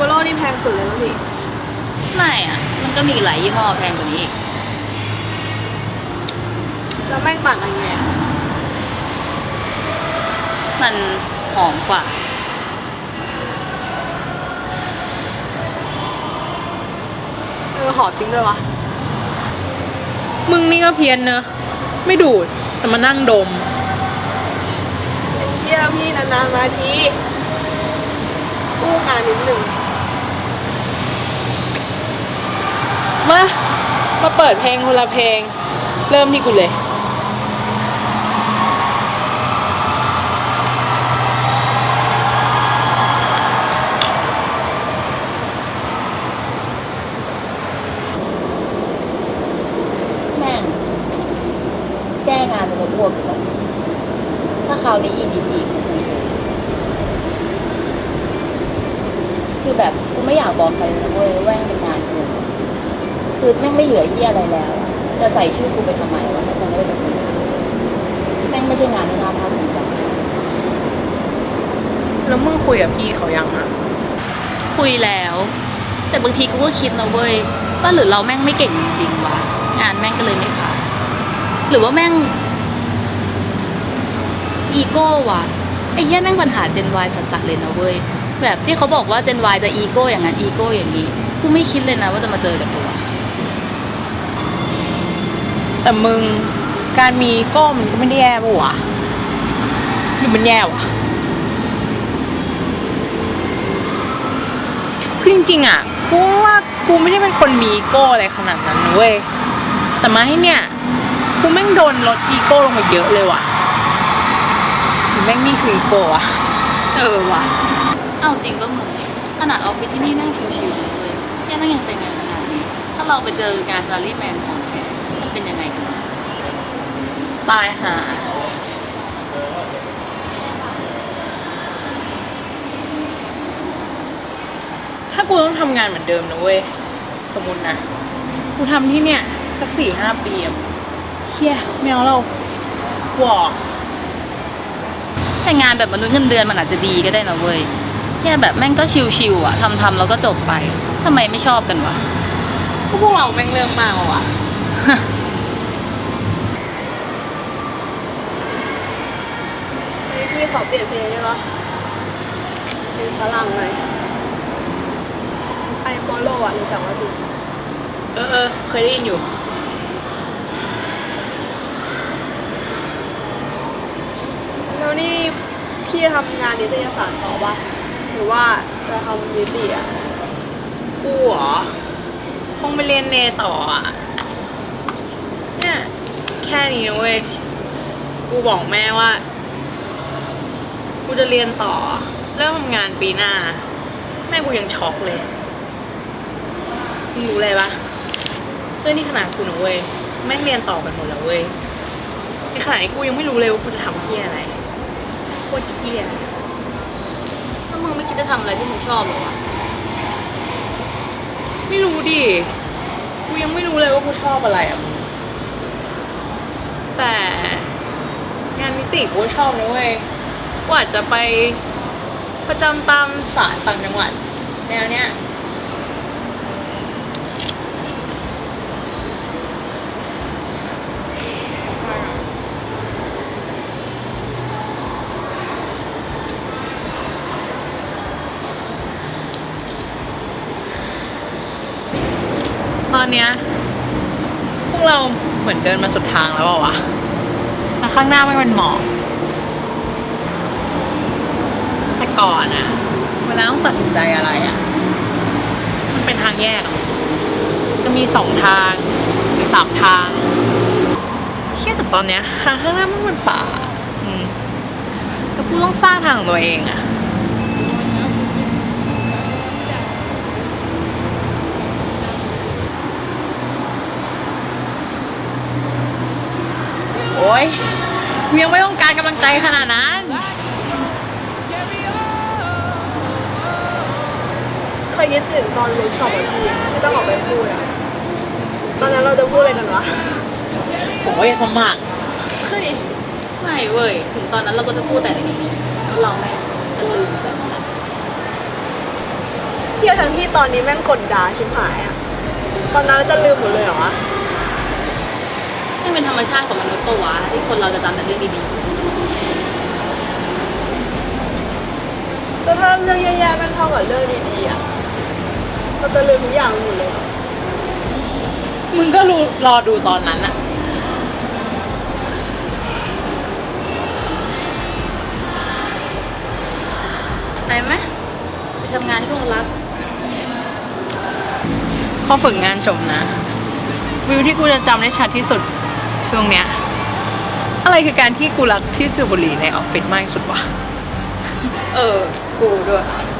บโลนี่แพงสุดเลยนะพี่ ไม่อะ มันก็มีหลายยี่ห้อแพงกว่านี้อีกแล้วแม่งต่างกันไงอะมันหอมกว่า เออหอมจริงด้วยวะมึงนี่ก็เพี้ยนเนอะไม่ดูด แต่มานั่งดม เที่ยวพี่นานๆมาทีกู้งานนิดหนึ่ง มา มาเปิ ดเพลงคนละเพลง เริ่มที่กูเลย แม่งแก้งานเป็นพวกเลยถ้าคราวนี้อีดีพีคือแบบกูไม่อยากบอกใครเลยนะเว้ยแม่งเป็นงานกู คือแม่งไม่เหลือเยี่ยอะไรแล้ว จะใส่ชื่อกูไปทำไมวะถ้ากูไม่ได้เป็นคนแม่งไม่ใช่งานที่น่าภาคภูมิใจแล้วมึงคุยกับพี่เขายังอะคุยแล้ว แต่บางทีกูก็คิดนะเว้ยว่าหรือเราแม่งไม่เก่งจริงๆวะงานแม่งก็เลยไม่ผ่านหรือว่าแม่งอีโก้วะไอ้เหี้ยแม่งปัญหา Gen Y สัสๆเลยนะเว้ยแบบที่เขาบอกว่า Gen Y จะอีโก้อย่างนั้นอีโก้อย่างนี้กูไม่คิดเลยนะว่าจะมาเจอกับตัว แต่มึงการมีอีโก้มันก็ไม่ได้แย่ปะวะหรือมันแย่วะคือจริงๆอะกูว่ากูไม่ได้เป็นคนมีอีโก้อะไรขนาดนั้นนะเว้ยแต่มาให้เนี่ยกูแม่งโดนลดอีโก้ลงมาเยอะเลยว่ะแม่งนี่คืออีโก้อะเออว่ะเอาจริงก็มึงขนาดออฟฟิศที่นี่แม่งชิวๆเลยแค่แม่งยังเป็นงานขนาดนี้ถ้าเราไปเจองานซารีแมนของแท้จะเป็นยังไงกันวะ ตายหาถ้ากูต้องทำงานเหมือนเดิมนะเว้ย สมมตินะ กูทำที่เนี่ยสักสี่ห้าปีอะเฮียไม่เอาเรากูออกแต่งานแบบมนุษย์เงินเดือนมันอาจจะดีก็ได้นะเว้ยแค่แบบแม่งก็ชิวๆอะทำทำๆแล้วก็จบไปทำไมไม่ชอบกันวะก็พวกเราแม่งเรื่องมากอะว่ะ ขอเปลี่ยนเพลงได้ปะเพลงฝรั่งหน่อยไอโฟโลอะรู้จักว่าดูเออเออเคยได้ยินอยู่ แล้วนี่พี่ทำงานนิตยสารต่อปะหรือว่าจะทำนิติอะกูเหรอคงไปเรียนเนต่ออะเนี่ยแค่นี้นะเว้ย กูบอกแม่ว่า กูจะเรียนต่อ เริ่มทำงานปีหน้า แม่กูยังช็อกเลยมึงรู้อะไรปะเรื่องนี้ขนาดกูนะเว้ยแม่งเรียนต่อกันหมดแล้วเว้ยในขณะนี้กูยังไม่รู้เลยว่ากูจะทำเพี้ยอะไรโคตรเพี้ยแล้วมึงไม่คิดจะทำอะไรที่มึงชอบเหรอวะไม่รู้ดิกูยังไม่รู้เลยว่ากูชอบอะไรอะมึงแต่งานนิติกูก็ชอบนะเว้ย กูอาจจะไปประจำตามสายต่างจังหวัด แนวเนี้ยตอนเนี้ยพวกเราเหมือนเดินมาสุดทางแล้วเปล่าวะแล้วข้างหน้าไม่เป็นหมอก แต่ก่อนอะเวลาต้องตัดสินใจอะไรอะมันเป็นทางแยกอะจะมีสองทางหรือสามทางเชี่ยแต่ตอนเนี้ยทางข้างหน้ามันเป็นป่าอืมแล้วกูต้องสร้างทางของตัวเองอะโอ๊ยยังไม่ต้องการกำลังใจขนาดนั้น เคยคิดถึงตอนเวิร์กช็อปอะพี่ที่ต้องออกไปพูดอะตอนนั้นเราจะพูดอะไรกันวะผมว่าอย่าสมัครเฮ้ยไม่เว้ย ถึงตอนนั้นเราก็จะพูดแต่ในนี้แล้วเราแม่งก็ลืมไปแบบนั้นแหละเที่ยวทั้งที่ตอนนี้แม่งกดด่าชิบหายอะตอนนั้นเราจะลืมหมดเลยเหรอวะไม่เป็นธรรมชาติของมนุษย์ปะวะที่คนเราจะจำแต่เรื่องดีแล้วถ้าเรื่องแย่ๆแม่งเท่ากับเรื่องดีๆอะ เราจะลืมทุกอย่างหมดเลยเหรอมึงก็รู้รอดูตอนนั้นอะๆไปไหมไปทำงานที่เรารักพอฝึกงานจบนะ วิวที่กูจะจำได้ชัดที่สุดคือตรงเนี้ย อะไรคือการที่กูรักที่สูบบุหรี่ในออฟฟิศมากที่สุดวะ เออ กูด้วยเ